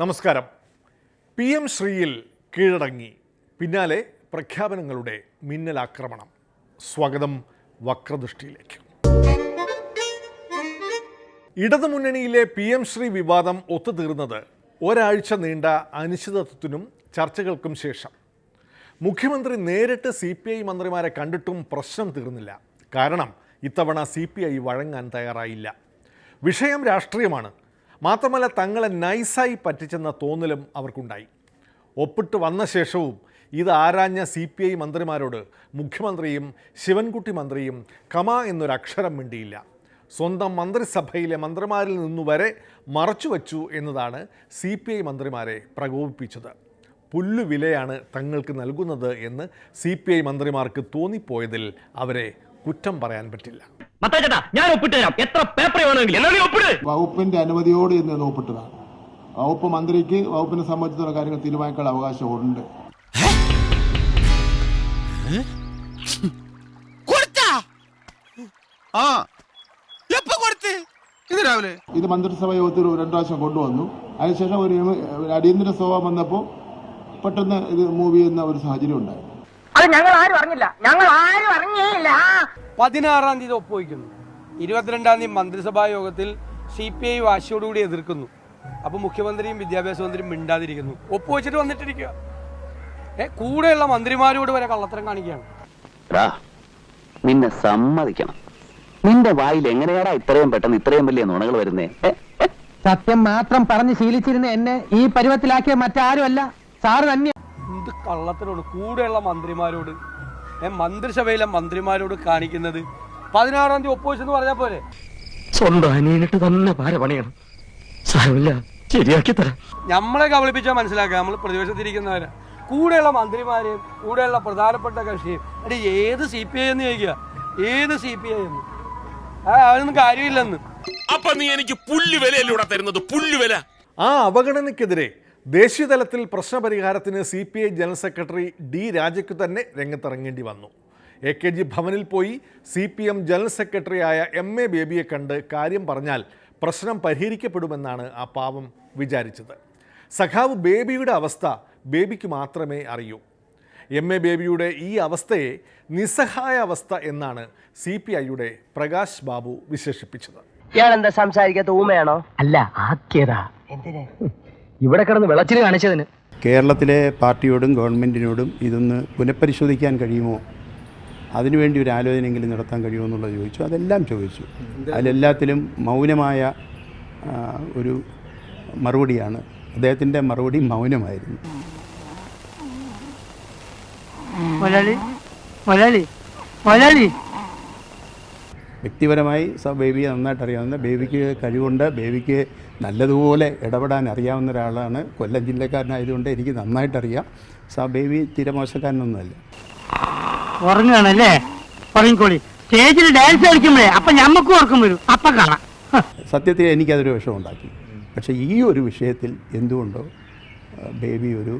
നമസ്കാരം. P M ശ്രീയിൽ കീഴടങ്ങി. പിന്നാലെ പ്രഖ്യാപനങ്ങളുടെ മിന്നലാക്രമണം. സ്വാഗതം വക്രദൃഷ്ടിയിലേക്ക്. ഇടതുമുന്നണിയിലെ പി എം ശ്രീ വിവാദം ഒത്തുതീർന്നത് ഒരാഴ്ച നീണ്ട അനിശ്ചിതത്വത്തിനും ചർച്ചകൾക്കും ശേഷം. മുഖ്യമന്ത്രി നേരിട്ട് സി പി ഐ മന്ത്രിമാരെ കണ്ടിട്ടും പ്രശ്നം തീർന്നില്ല. കാരണം ഇത്തവണ സി പി ഐ വഴങ്ങാൻ തയ്യാറായില്ല. വിഷയം രാഷ്ട്രീയമാണ്. മാത്രമല്ല തങ്ങളെ നൈസായി പറ്റിച്ചെന്ന തോന്നലും അവർക്കുണ്ടായി. ഒപ്പിട്ട് വന്ന ശേഷവും ഇത് ആരാഞ്ഞ സി പി ഐ മന്ത്രിമാരോട് മുഖ്യമന്ത്രിയും ശിവൻകുട്ടി മന്ത്രിയും കമ എന്നൊരക്ഷരം മിണ്ടിയില്ല. സ്വന്തം മന്ത്രിസഭയിലെ മന്ത്രിമാരിൽ നിന്നു വരെ മറച്ചുവെച്ചു എന്നതാണ് സി പി ഐ മന്ത്രിമാരെ പ്രകോപിപ്പിച്ചത്. പുല്ലുവിലയാണ് തങ്ങൾക്ക് നൽകുന്നത് എന്ന് സി പി ഐ മന്ത്രിമാർക്ക് തോന്നിപ്പോയതിൽ അവരെ കുറ്റം പറയാൻ പറ്റില്ല. മത്താച്ചേട്ടാ ഞാൻ ഒപ്പിട്ട് തരാം. എത്ര പേപ്പർ വേണമെങ്കിലും. എന്നാ നീ ഒപ്പിട്. വകുപ്പിന്റെ അനുമതിയോട് എന്ന് ഒപ്പിട്ടതാണ് വകുപ്പ് മന്ത്രിക്ക് വകുപ്പിനെ സംബന്ധിച്ചുള്ള കാര്യങ്ങൾ തീരുമാനിക്കാൻ അവകാശമുണ്ട്. കൊടുത്താ? ആ. എപ്പോ കൊടുത്ത്? ഇത് രാവിലെ. ഇത് മന്ത്രിസഭ യോഗത്തിൽ ഒരു രണ്ടു പ്രാവശ്യം കൊണ്ടുവന്നു. അതിനുശേഷം ഒരു ഒരു അടിയന്തര സഭ വന്നപ്പോൾ പെട്ടെന്ന് ഇത് മൂവ് ചെയ്യുന്ന ഒരു സാഹചര്യം ഉണ്ടായി. അത് ഞങ്ങൾ ആരും അറിഞ്ഞില്ല. ഞങ്ങൾ ആരും അറിഞ്ഞേയില്ല പതിനാറാം തീയതി ഒപ്പുവയ്ക്കുന്നു. ഇരുപത്തിരണ്ടാം തീയതി മന്ത്രിസഭാ യോഗത്തിൽ സി പി ഐ വാശിയോടുകൂടി എതിർക്കുന്നു. അപ്പോൾ മുഖ്യമന്ത്രിയും വിദ്യാഭ്യാസ മന്ത്രിയും മിണ്ടാതിരിക്കുന്നു. ഒപ്പുവെച്ചിട്ട് വന്നിട്ടിരിക്കുക. ഏ കൂടെയുള്ള മന്ത്രിമാരോട് വരെ കള്ളത്തരം കാണിക്കുകയാണ്. നിന്നെ സമ്മതിക്കണം. നിന്റെ വായിൽ എങ്ങനെയാടാ ഇത്രയും പെട്ടെന്ന് ഇത്രയും വലിയ നുണകൾ വരുന്നേ? സത്യം മാത്രം പറഞ്ഞ് ശീലിച്ചിരുന്ന എന്നെ ഈ പരുവത്തിലാക്കിയ മറ്റാരും അല്ല സാറ് തന്നെ എന്ത് കള്ളത്തിനോട് കൂടെയുള്ള മന്ത്രിമാരോട് മന്ത്രിസഭയിലെ മന്ത്രിമാരോട് കാണിക്കുന്നത് പതിനാറാം തീയതി ഒപ്പുവെച്ചെന്ന് പറഞ്ഞാൽ പോലെ സ്വന്തം അനിയനിട്ട് തന്നെ പാര പണിയണം. സാരമില്ല ശരിയാക്കി തരാം. നമ്മളെ കബളിപ്പിച്ചാൽ മനസ്സിലാക്കുക നമ്മൾ പ്രതിപക്ഷത്തിരിക്കുന്നവരെ. കൂടെയുള്ള മന്ത്രിമാരെയും കൂടെയുള്ള പ്രധാനപ്പെട്ട കക്ഷിയും അടി ഏത് സി പി ഐ എന്ന് ചോദിക്കുക? ഏത് സി പി ഐ എന്ന്? ആ അതിനൊന്നും കാര്യമില്ലെന്ന്. അപ്പൊ നീ എനിക്ക് പുല്ലുവില തരുന്നത്? പുല്ല് വില. ആ അവഗണനയ്ക്കെതിരെ ദേശീയതലത്തിൽ പ്രശ്നപരിഹാരത്തിന് C P I general secretary D രാജയ്ക്ക് തന്നെ രംഗത്തിറങ്ങേണ്ടി വന്നു. എ കെ ജി ഭവനിൽ പോയി സി പി എം ജനറൽ സെക്രട്ടറിയായ എം എ ബേബിയെ കണ്ട് കാര്യം പറഞ്ഞാൽ പ്രശ്നം പരിഹരിക്കപ്പെടുമെന്നാണ് ആ പാവം വിചാരിച്ചത്. സഖാവ് ബേബിയുടെ അവസ്ഥ ബേബിക്ക് മാത്രമേ അറിയൂ. എം എ ബേബിയുടെ ഈ അവസ്ഥയെ നിസ്സഹായ അവസ്ഥ എന്നാണ് സി പി ഐയുടെ പ്രകാശ് ബാബു വിശേഷിപ്പിച്ചത്. ഇയാളെന്താ സംസാരിക്കാത്ത ഊമയാണോ? അല്ല ആക്കിയതാ. എന്തിന്? ഇവിടെ കിടന്ന് വിളച്ചിൽ കാണിച്ചതിന്. കേരളത്തിലെ പാർട്ടിയോടും ഗവൺമെന്റിനോടും ഇതൊന്ന് പുനഃപരിശോധിക്കാൻ കഴിയുമോ? അതിനുവേണ്ടി ഒരു ആലോചനയെങ്കിലും നടത്താൻ കഴിയുമോ എന്നുള്ളത് ചോദിച്ചു. അതെല്ലാം ചോദിച്ചു. അതിലെല്ലാത്തിലും മൗനമായ ഒരു മറുപടിയാണ്. അദ്ദേഹത്തിന്റെ മറുപടി മൗനമായിരുന്നു. വ്യക്തിപരമായി സ ബേബിയെ നന്നായിട്ട് അറിയാവുന്ന ബേബിക്ക് കഴിവുണ്ട് ബേബിക്ക് നല്ലതുപോലെ ഇടപെടാൻ അറിയാവുന്ന ഒരാളാണ് കൊല്ലം ജില്ലക്കാരനായതുകൊണ്ട് എനിക്ക് നന്നായിട്ടറിയാം. സാ ബേബി തീരെ മോശക്കാരനൊന്നുമല്ല. ഉറങ്ങുകയാണല്ലേ? ഉറങ്ങിക്കോളി. സ്റ്റേജിൽ ഡാൻസ് കളിക്കുമ്പോഴേ അപ്പൊ ഞമ്മക്കും ഓർക്കും വരും. അപ്പൊ കാണാം. സത്യത്തിൽ എനിക്കതൊരു വിഷമുണ്ടാക്കി പക്ഷേ ഈ ഒരു വിഷയത്തിൽ എന്തുകൊണ്ടോ ബേബി ഒരു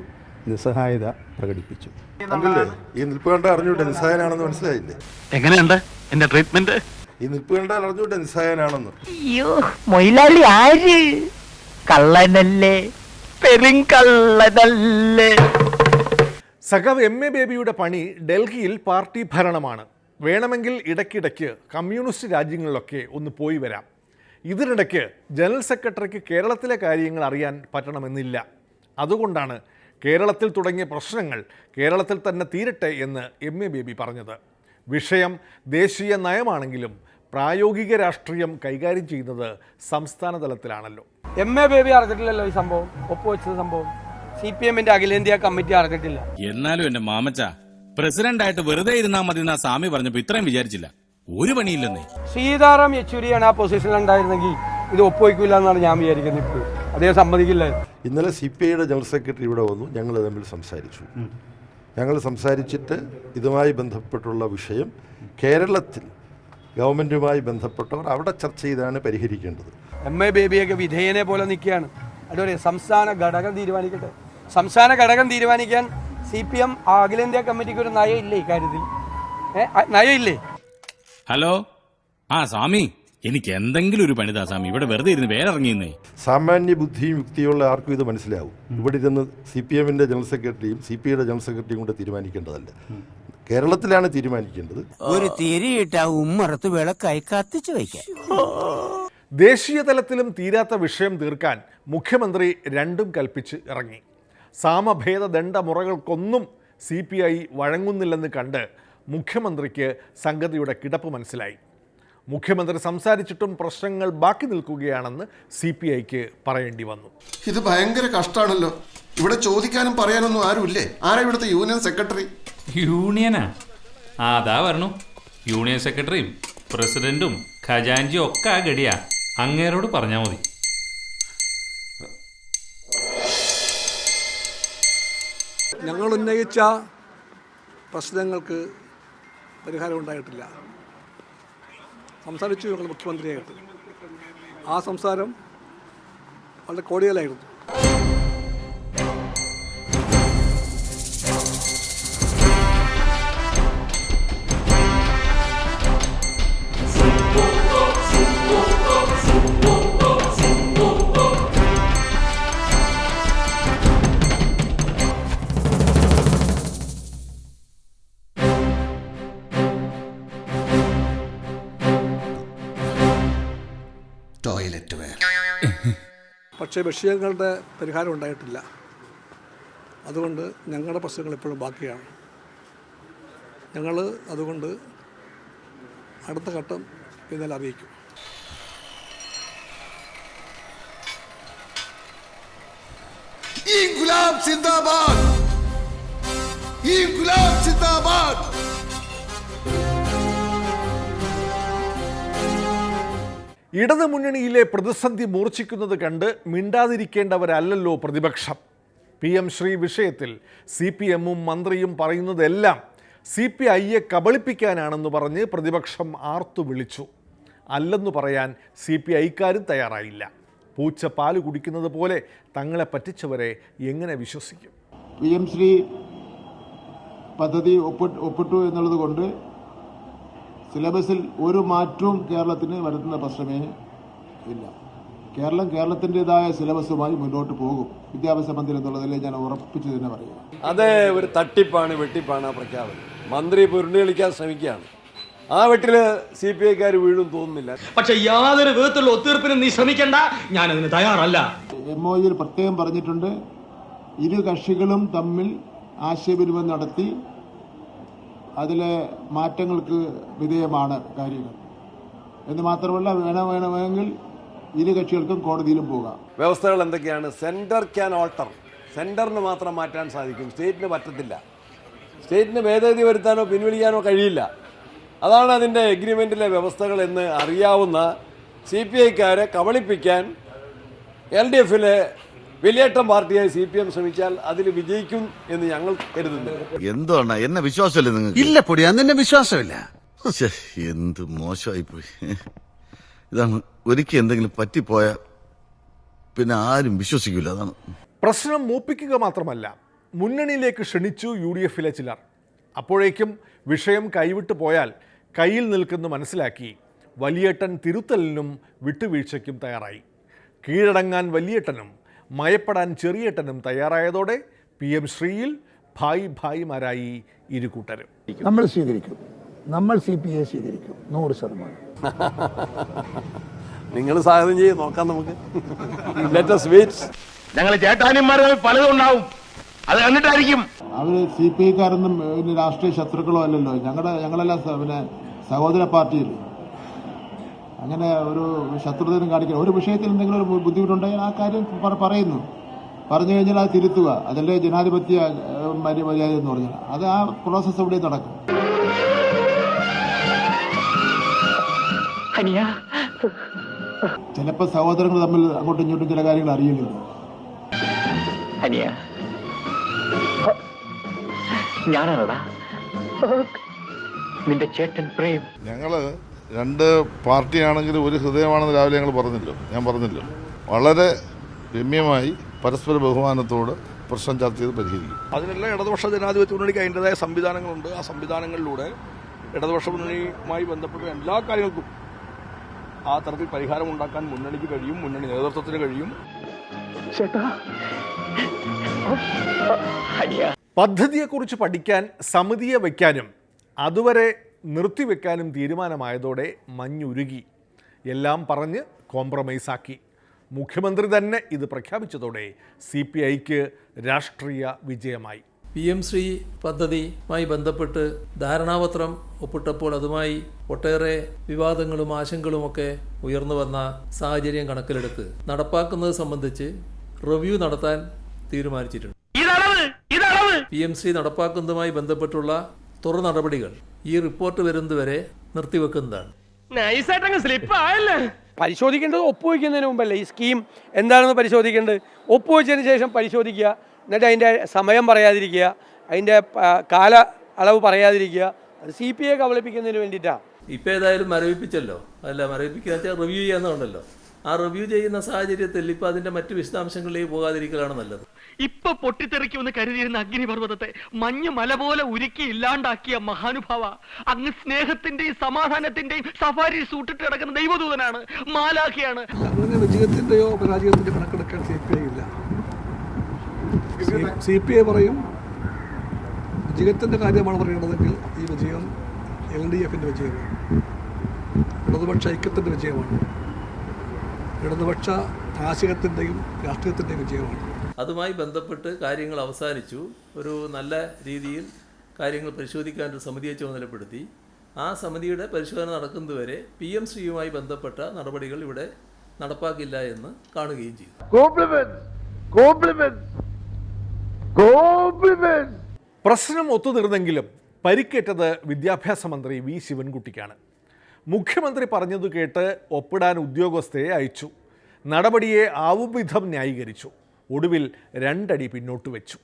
നിസ്സഹായത പ്രകടിപ്പിച്ചു. കണ്ടില്ലേ? ഈ നിൽപ്പ് കണ്ടാൽ അറിഞ്ഞൂട്ടെ നിസ്സഹായനാണെന്ന് മനസ്സിലായില്ലേ? എങ്ങനെയുണ്ട്? എന്റെ ട്രീറ്റ്മെന്റ് ഈ നിപ്പ് കണ്ടാൽ അറിഞ്ഞൂട്ടെ നിസ്സഹായനാണെന്ന് അയ്യോ മൊയിലാളി ആര്? കള്ളനല്ലേ? പെരുങ്കള്ളനല്ലേ സഖാവ് എം എ ബേബിയുടെ പണി ഡൽഹിയിൽ പാർട്ടി ഭരണമാണ്. വേണമെങ്കിൽ ഇടയ്ക്കിടയ്ക്ക് കമ്മ്യൂണിസ്റ്റ് രാജ്യങ്ങളിലൊക്കെ ഒന്ന് പോയി വരാം. ഇതിനിടയ്ക്ക് ജനറൽ സെക്രട്ടറിക്ക് കേരളത്തിലെ കാര്യങ്ങൾ അറിയാൻ പറ്റണമെന്നില്ല. അതുകൊണ്ടാണ് കേരളത്തിൽ തുടങ്ങിയ പ്രശ്നങ്ങൾ കേരളത്തിൽ തന്നെ തീരട്ടെ എന്ന് എം എ ബേബി പറഞ്ഞത്. വിഷയം ദേശീയ നയമാണെങ്കിലും പ്രായോഗിക രാഷ്ട്രീയം കൈകാര്യം ചെയ്യുന്നത് സംസ്ഥാന തലത്തിലാണല്ലോ. എം എ ബേബി അറിഞ്ഞിട്ടില്ലല്ലോ ഈ സംഭവം. ഒപ്പുവെച്ചത് സംഭവം. സി പി എമ്മിന്റെ അഖിലേന്ത്യാ കമ്മിറ്റി അറിഞ്ഞിട്ടില്ല. എന്നാലും എന്റെ മാമച്ച പ്രസിഡന്റ് ആയിട്ട് വെറുതെ ഇരുന്നാ മതി എന്നാ സ്വാമി പറഞ്ഞപ്പോ ഇത്രയും വിചാരിച്ചില്ല. ഒരു പണിയില്ലെന്നേ. സീതാറാം യെച്ചൂരിയാണ് ആ പൊസിഷനിൽ ഉണ്ടായിരുന്നെങ്കിൽ ഇത് ഒപ്പുവയ്ക്കില്ല എന്നാണ് ഞാൻ വിചാരിക്കുന്നത് ഇപ്പോൾ അദ്ദേഹം സമ്മതിക്കില്ല. ഇന്നലെ സി പി ഐയുടെ ജനറൽ സെക്രട്ടറി ഇവിടെ വന്നു ഞങ്ങൾ തമ്മിൽ സംസാരിച്ചു. ഞങ്ങൾ സംസാരിച്ചിട്ട് ഇതുമായി ബന്ധപ്പെട്ടുള്ള വിഷയം കേരളത്തിൽ ഗവൺമെന്റുമായി ബന്ധപ്പെട്ടവർ അവിടെ ചർച്ച ചെയ്താണ് പരിഹരിക്കേണ്ടത്. എം എ ബേബിയൊക്കെ വിധേയനെ പോലെ നിൽക്കുകയാണ്. അതുപോലെ സംസ്ഥാന ഘടകം തീരുമാനിക്കട്ടെ. സംസ്ഥാന ഘടകം തീരുമാനിക്കാൻ സി പി എം അഖിലേന്ത്യാ കമ്മിറ്റിക്ക് ഒരു നയം ഇല്ലേ ഇക്കാര്യത്തിൽ ഏ, അ- നയം ഇല്ലേ ഹലോ? ആ സ്വാമി എനിക്ക് എന്തെങ്കിലും ഒരു പണിതാ സ്വാമി. ഇവിടെ വെറുതെ ഇരുന്ന് വേറെ ഇറങ്ങിയെന്നേ സാമാന്യ ബുദ്ധിയും യുക്തിയുള്ള ആർക്കും ഇത് മനസ്സിലാവും. ഇവിടെ ഇരുന്ന് സി പി എമ്മിന്റെ ജനറൽ സെക്രട്ടറിയും സി പി ഐയുടെ ജനറൽ സെക്രട്ടറിയും കൂടെ തീരുമാനിക്കേണ്ടതല്ല. കേരളത്തിലാണ് തീരുമാനിക്കേണ്ടത്. ഒരു തിരിയിട്ട ഉമ്മറത്ത് വിളക്കായി കത്തിച്ചു വയ്ക്കാം ദേശീയ തലത്തിലും തീരാത്ത വിഷയം തീർക്കാൻ മുഖ്യമന്ത്രി രണ്ടും കൽപ്പിച്ച് ഇറങ്ങി. സാമഭേദ ദണ്ഡമുറകൾക്കൊന്നും സി പി ഐ വഴങ്ങുന്നില്ലെന്ന് കണ്ട് മുഖ്യമന്ത്രിക്ക് സംഗതിയുടെ കിടപ്പ് മനസ്സിലായി. മുഖ്യമന്ത്രി സംസാരിച്ചിട്ടും പ്രശ്നങ്ങൾ ബാക്കി നിൽക്കുകയാണെന്ന് സി പി ഐക്ക് പറയേണ്ടി വന്നു. ഇത് ഭയങ്കര കഷ്ടാണല്ലോ. ഇവിടെ ചോദിക്കാനും പറയാനൊന്നും ആരുമില്ലേ? ആരാ ഇവിടുത്തെ യൂണിയൻ സെക്രട്ടറി? യൂണിയനാ? ആ അതാ പറഞ്ഞു യൂണിയൻ സെക്രട്ടറിയും പ്രസിഡന്റും ഖജാൻജിയും ഒക്കെ ആ ഗടിയാ. അങ്ങേരോട് പറഞ്ഞാൽ മതി. ഞങ്ങൾ ഉന്നയിച്ച പ്രശ്നങ്ങൾക്ക് പരിഹാരം ഉണ്ടായിട്ടില്ല. സംസാരിച്ചു ഞങ്ങൾ മുഖ്യമന്ത്രിയായിട്ട്. ആ സംസാരം വളരെ കോടിയലായിരുന്നു. പക്ഷേ വിഷയങ്ങളുടെ പരിഹാരം ഉണ്ടായിട്ടില്ല. അതുകൊണ്ട് ഞങ്ങളുടെ പ്രശ്നങ്ങൾ ഇപ്പോഴും ബാക്കിയാണ്. ഞങ്ങൾ അതുകൊണ്ട് അടുത്ത ഘട്ടം ഇന്നലെ അറിയിക്കും. ഈ ഗുലാബ് സിന്ദാബാദ് ഈ ഗുലാബ് സിന്ദാബാദ്. ഇടതു മുന്നണിയിലെ പ്രതിസന്ധി മൂർച്ഛിക്കുന്നത് കണ്ട് മിണ്ടാതിരിക്കേണ്ടവരല്ലല്ലോ പ്രതിപക്ഷം. പി എം ശ്രീ വിഷയത്തിൽ സി പി എമ്മും മന്ത്രിയും പറയുന്നതെല്ലാം സി പി ഐയെ കബളിപ്പിക്കാനാണെന്ന് പറഞ്ഞ് പ്രതിപക്ഷം ആർത്തു വിളിച്ചു. അല്ലെന്ന് പറയാൻ സി പി ഐക്കാരും തയ്യാറായില്ല. പൂച്ച പാൽ കുടിക്കുന്നത് പോലെ തങ്ങളെ പറ്റിച്ചവരെ എങ്ങനെ വിശ്വസിക്കും? പി എം ശ്രീ പദ്ധതി ഒപ്പിട്ട് എന്നുള്ളത് കൊണ്ട് സിലബസിൽ ഒരു മാറ്റവും കേരളത്തിന് വരുത്തുന്ന പ്രശ്നമേ ഇല്ല. കേരളം കേരളത്തിന്റെതായ സിലബസുമായി മുന്നോട്ട് പോകും. വിദ്യാഭ്യാസ മന്ത്രി എന്നുള്ളതിൽ ഞാൻ ഉറപ്പിച്ചു തന്നെ പറയുക. അത് ഒരു തട്ടിപ്പാണ് വെട്ടിപ്പാണ് ആ പ്രഖ്യാപനം. മന്ത്രി പുരുണ്ടി കളിക്കാൻ ശ്രമിക്കുകയാണ്. ആ വെട്ടിൽ സി പി ഐക്കാർ വീഴും തോന്നുന്നില്ല. പക്ഷെ യാതൊരു വിധത്തിലുള്ള ഒത്തീർപ്പിനും നീ ശ്രമിക്കണ്ട. ഞാൻ അതിന് തയ്യാറല്ല. എം ഒ പ്രത്യേകം പറഞ്ഞിട്ടുണ്ട് ഇരു കക്ഷികളും തമ്മിൽ ആശയവിനിമയം നടത്തി അതിലെ മാറ്റങ്ങൾക്ക് വിധേയമാണ് കാര്യങ്ങൾ. എന്ന് മാത്രമല്ല വേണം വേണമെങ്കിൽ ഇരു കക്ഷികൾക്കും കോടതിയിലും പോകാം. വ്യവസ്ഥകൾ എന്തൊക്കെയാണ്? സെന്റർ ക്യാൻ ഓൾട്ടർ സെന്ററിന് മാത്രം മാറ്റാൻ സാധിക്കും. സ്റ്റേറ്റിന് പറ്റത്തില്ല. സ്റ്റേറ്റിന് ഭേദഗതി വരുത്താനോ പിൻവലിക്കാനോ കഴിയില്ല. അതാണ് അതിന്റെ എഗ്രിമെന്റിലെ വ്യവസ്ഥകൾ എന്ന് അറിയാവുന്ന സി പി ഐക്കാരെ കബളിപ്പിക്കാൻ എൽ ഡി എഫിലെ വലിയേട്ടം പാർട്ടിയായി സി പി എം ശ്രമിച്ചാൽ അതിൽ വിജയിക്കും എന്ന് ഞങ്ങൾ കരുതുന്നു. എന്താണ് എന്നെ വിശ്വാസമല്ലേ നിങ്ങൾക്ക്? ഇല്ല പൊടി എന്നെ വിശ്വാസമില്ല. എന്ത് മോശമായി പോയി. ഇതാണ് ഒരിക്കൽ എന്തെങ്കിലും പറ്റിപ്പോയ പിന്നെ ആരും വിശ്വസിക്കില്ല അതാണ്. പ്രശ്നം മൂപ്പിക്കുക മാത്രമല്ല മുന്നണിയിലേക്ക് ക്ഷണിച്ചു യു ഡി എഫിലെ ചിലർ. അപ്പോഴേക്കും വിഷയം കൈവിട്ടു പോയാൽ കയ്യിൽ നിൽക്കുന്നു മനസ്സിലാക്കി വലിയേട്ടൻ തിരുത്തലിനും വിട്ടുവീഴ്ചയ്ക്കും തയ്യാറായി. കീഴടങ്ങാൻ വലിയേട്ടനും മയപ്പെടാൻ ചെറിയട്ടനും തയ്യാറായതോടെ പി എം ശ്രീയിൽ ഭായ് ഭായിമാരായി ഇരുകൂട്ടരും. നമ്മൾ സ്വീകരിക്കും. നമ്മൾ സി പി ഐ സ്വീകരിക്കും. നൂറ് ശതമാനം. നിങ്ങൾ സ്വാഗതം ചെയ്ത് നോക്കാം നമുക്ക്. ലെറ്റസ് വെയിറ്റ് ഞങ്ങൾ ചേട്ടാനിമാർ പലതും ഉണ്ടാവും. അത് കണ്ടിട്ടായിരിക്കും. അത് സി പി ഐക്കാരൊന്നും പിന്നെ രാഷ്ട്രീയ ശത്രുക്കളോ അല്ലല്ലോ. ഞങ്ങളുടെ ഞങ്ങളെല്ലാം പിന്നെ സഹോദര പാർട്ടിയല്ലേ അങ്ങനെ ഒരു ശത്രുതയും കാണിക്കണം ഒരു വിഷയത്തിൽ എന്തെങ്കിലും ഒരു ബുദ്ധിമുട്ടുണ്ടെങ്കിൽ ആ കാര്യം പറയുന്നു. പറഞ്ഞു കഴിഞ്ഞാൽ അത് തിരുത്തുക. അതല്ലേ ജനാധിപത്യ മര്യാദ എന്ന് പറഞ്ഞാൽ. അത് ആ പ്രോസസ്സ് ഇവിടെ നടക്കും. ചിലപ്പോൾ സഹോദരങ്ങൾ തമ്മിൽ അങ്ങോട്ടും ഇങ്ങോട്ടും ചില കാര്യങ്ങൾ അറിയില്ലല്ലോ അനിയ ഞാനാണോടാ? നിന്റെ ചേട്ടൻ പ്രേം. ഞങ്ങൾ രണ്ട് പാർട്ടിയാണെങ്കിലും ഒരു ഹൃദയമാണെന്ന് രാവിലെ ഞങ്ങൾ പറഞ്ഞല്ലോ. ഞാൻ പറഞ്ഞല്ലോ. വളരെ രമ്യമായി പരസ്പര ബഹുമാനത്തോട് പ്രശ്നം ചർച്ച ചെയ്ത് പരിഹരിക്കും. അതിനെല്ലാം ഇടതുപക്ഷ ജനാധിപത്യ മുന്നണിക്ക് അതിന്റെതായ സംവിധാനങ്ങളുണ്ട്. ആ സംവിധാനങ്ങളിലൂടെ ഇടതുപക്ഷ മുന്നണിയുമായി ബന്ധപ്പെട്ട എല്ലാ കാര്യങ്ങൾക്കും ആ തരത്തിൽ പരിഹാരം ഉണ്ടാക്കാൻ മുന്നണിക്ക് കഴിയും മുന്നണി നേതൃത്വത്തിന് കഴിയും. പദ്ധതിയെക്കുറിച്ച് പഠിക്കാൻ സമിതിയെ വയ്ക്കാനും അതുവരെ നിർത്തിവെക്കാനും തീരുമാനമായതോടെ മഞ്ഞുരുകി. എല്ലാം പറഞ്ഞ് കോംപ്രമൈസാക്കി. മുഖ്യമന്ത്രി തന്നെ ഇത് പ്രഖ്യാപിച്ചതോടെ സി പി ഐക്ക് രാഷ്ട്രീയ വിജയമായി. പി എം ശ്രീ പദ്ധതിയുമായി ബന്ധപ്പെട്ട് ധാരണാപത്രം ഒപ്പിട്ടപ്പോൾ അതുമായി ഒട്ടേറെ വിവാദങ്ങളും ആശങ്കകളുമൊക്കെ ഉയർന്നു വന്ന സാഹചര്യം കണക്കിലെടുത്ത് നടപ്പാക്കുന്നത് സംബന്ധിച്ച് റിവ്യൂ നടത്താൻ തീരുമാനിച്ചിട്ടുണ്ട്. പി എം ശ്രീ നടപ്പാക്കുന്നതുമായി ബന്ധപ്പെട്ടുള്ള തുറ നടപടികൾ ഈ റിപ്പോർട്ട് വരുന്നതുവരെ നിർത്തിവെക്കുന്നതാണ്. പരിശോധിക്കേണ്ടത് ഒപ്പുവെക്കുന്നതിന് മുമ്പല്ലേ ഈ സ്കീം എന്താണെന്ന് പരിശോധിക്കേണ്ടത്? ഒപ്പുവെച്ചതിന് ശേഷം പരിശോധിക്കുക. എന്നിട്ട് അതിന്റെ സമയം പറയാതിരിക്കുക. അതിന്റെ കാല അളവ് പറയാതിരിക്കുക. അത് സി പി ഐ കബളിപ്പിക്കുന്നതിന് വേണ്ടിയിട്ടാണ് ഇപ്പം ഏതായാലും മരവിപ്പിച്ചല്ലോ. അല്ല മരവിപ്പിക്കുക വെച്ചാൽ റിവ്യൂ ചെയ്യാന്നുണ്ടല്ലോ ആ റിവ്യൂ ചെയ്യുന്ന സാഹചര്യത്തിൽ ഇപ്പൊ അതിന്റെ മറ്റു വിശദാംശങ്ങളിലേക്ക് പോകാതിരിക്കലാണ് നല്ലത്. ഇപ്പൊ പൊട്ടിത്തെറിക്കുമെന്ന് കരുതിയിരുന്ന അഗ്നിപർവതത്തെ മഞ്ഞ് മല പോലെ ഉരുക്കി ഇല്ലാണ്ടാക്കിയ മഹാനുഭാവ അങ്ങ് സ്നേഹത്തിന്റെയും സമാധാനത്തിന്റെയും സഫാരി സൂട്ടിട്ട് കിടക്കുന്ന ദൈവദൂതനാണ് മാലാഖിയാണ്. അങ്ങനെ വിജയത്തിന്റെയോ പരാജയത്തിന്റെ കണക്കെടുക്കാൻ സി പി ഐ ഇല്ല. സി പി ഐ പറയും വിജയത്തിന്റെ കാര്യമാണ് പറയേണ്ടതെങ്കിൽ ഈ വിജയം എൽ ഡി എഫിന്റെ വിജയമാണ്. ഇടതുപക്ഷ ഐക്യത്തിന്റെ വിജയമാണ്. ഇടതുപക്ഷ ആശയത്തിന്റെയും രാഷ്ട്രീയത്തിന്റെയും വിജയമാണ്. അതുമായി ബന്ധപ്പെട്ട് കാര്യങ്ങൾ അവസാനിച്ചു. ഒരു നല്ല രീതിയിൽ കാര്യങ്ങൾ പരിശോധിക്കാൻ ഒരു സമിതിയെ ചുമതലപ്പെടുത്തി. ആ സമിതിയുടെ പരിശോധന നടക്കുന്നതുവരെ പി എം ശ്രീയുമായി ബന്ധപ്പെട്ട നടപടികൾ ഇവിടെ നടപ്പാക്കില്ല എന്ന് കാണുകയും ചെയ്തു. പ്രശ്നം ഒത്തുതീർന്നെങ്കിലും പരിക്കേറ്റത് വിദ്യാഭ്യാസ മന്ത്രി വി ശിവൻകുട്ടിക്കാണ്. മുഖ്യമന്ത്രി പറഞ്ഞതു കേട്ട് ഒപ്പിടാൻ ഉദ്യോഗസ്ഥയെ അയച്ചു. നടപടിയെ ആവുവിധം ന്യായീകരിച്ചു. ഒടുവിൽ രണ്ടടി പിന്നോട്ട് വെച്ചു.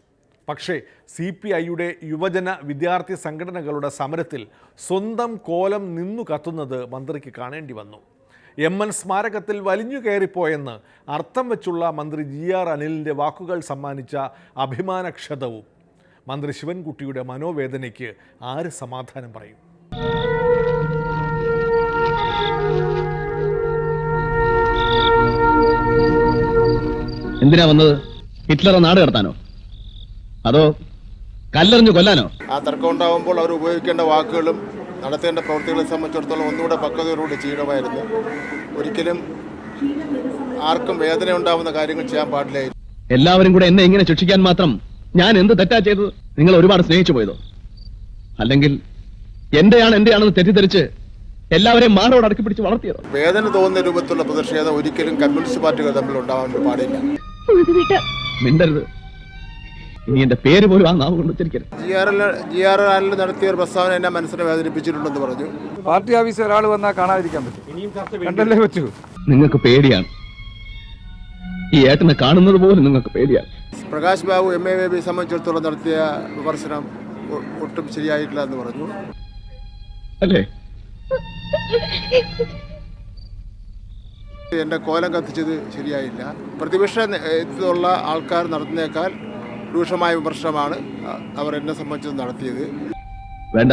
പക്ഷേ സി പി ഐയുടെ യുവജന വിദ്യാർത്ഥി സംഘടനകളുടെ സമരത്തിൽ സ്വന്തം കോലം നിന്നു കത്തുന്നത് മന്ത്രിക്ക് കാണേണ്ടി വന്നു. എം എൻ സ്മാരകത്തിൽ വലിഞ്ഞു കയറിപ്പോയെന്ന് അർത്ഥം വെച്ചുള്ള മന്ത്രി ജി ആർ അനിലിന്റെ വാക്കുകൾ സമ്മാനിച്ച അഭിമാനക്ഷതവും. മന്ത്രി ശിവൻകുട്ടിയുടെ മനോവേദനയ്ക്ക് ആര് സമാധാനം പറയും? എന്തിനാ വന്നത്? ഹിറ്റ്ലറെ നാട് കടത്താനോ? അതോ കല്ലെറിഞ്ഞു കൊല്ലാനോ? ആ തർക്കം ഉണ്ടാകുമ്പോൾ അവർ ഉപയോഗിക്കേണ്ട വാക്കുകളും നടത്തേണ്ട പ്രവൃത്തികളെ സംബന്ധിച്ചിടത്തോളം ഒന്നുകൂടെ പക്വതയോടുകൂടി ചെയ്യണമായിരുന്നു. ഒരിക്കലും ആർക്കും വേദന ഉണ്ടാവുന്ന കാര്യങ്ങൾ ചെയ്യാൻ പാടില്ലായിരുന്നു. എല്ലാവരും കൂടെ എന്നെ ഇങ്ങനെ ശിക്ഷിക്കാൻ മാത്രം ഞാൻ എന്ത് തെറ്റാ ചെയ്തത്? നിങ്ങൾ ഒരുപാട് സ്നേഹിച്ചു പോയതോ? അല്ലെങ്കിൽ എന്റെയാണ് എന്റെയാണെന്ന് തെറ്റിദ്ധരിച്ച് എല്ലാവരെയും മാറോട് അടക്കി പിടിച്ച് വളർത്തിയതോ? വേദന തോന്നുന്ന രൂപത്തിലുള്ള പ്രതിഷേധം ഒരിക്കലും കമ്മ്യൂണിസ്റ്റ് പാർട്ടികൾ തമ്മിൽ ഉണ്ടാവാൻ പാടില്ല. മിണ്ടരുത് ഇനി എന്റെ പേര് പോലും ആ നാവ് കൊണ്ട് ഉച്ചരിക്കരുത് G R L G R എല്ലിൽ നടത്തിയ ഒരു പ്രസ്താവന എന്നെ മനസ്സിനെ വേദനിപ്പിച്ചിട്ടുണ്ടെന്ന് പറഞ്ഞു പാർട്ടി ഓഫീസിൽ ഒരാൾ വന്നാൽ കാണാതിരിക്കാൻ പറ്റും കണ്ടല്ലേ പറ്റൂ നിങ്ങൾക്ക് പേടിയാണ് ഈ ഏട്ടനെ കാണുന്നത് പോലും നിങ്ങൾക്ക് പേടിയാണ് Prakash Babu M A B സംബന്ധിച്ചിടത്തോളം നടത്തിയ വിമർശനം ഒട്ടും ശരിയായിട്ടില്ല എന്ന് പറഞ്ഞു അല്ലേ എന്റെ കോലം കത്തിച്ചത് ശരിയായില്ല. പ്രതിപക്ഷ നേതൃത്വമുള്ള ആൾക്കാർ നടത്തുന്നേക്കാൾ രൂക്ഷമായ വിമർശനമാണ് അവർ എന്നെ സംബന്ധിച്ച് നടത്തിയത്. വേണ്ട.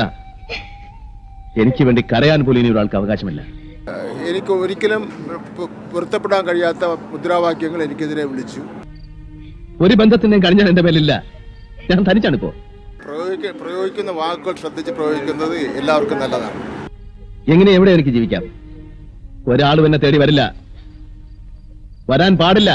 എനിക്ക് വേണ്ടി കരയാൻ പോലും ഇനി ഒരാൾക്ക് അവകാശമില്ല. എനിക്ക് ഒരിക്കലും പൊരുത്തപ്പെടാൻ കഴിയാത്ത മുദ്രാവാക്യങ്ങൾ എനിക്കെതിരെ വിളിച്ചു. ഒരു ബന്ധത്തിന്റെയും കഴിഞ്ഞാൽ എന്റെ മേലില്ല. ഞാൻ തനിച്ചാണ് ഇപ്പോ. പ്രയോഗിക്കുന്ന വാക്കുകൾ ശ്രദ്ധിച്ച് പ്രയോഗിക്കുന്നത് എല്ലാവർക്കും നല്ലതാണ്. എങ്ങനെ എവിടെ എനിക്ക് ജീവിക്കാം? ഒരാളും എന്നെ തേടി വരില്ല. വരാൻ പാടില്ല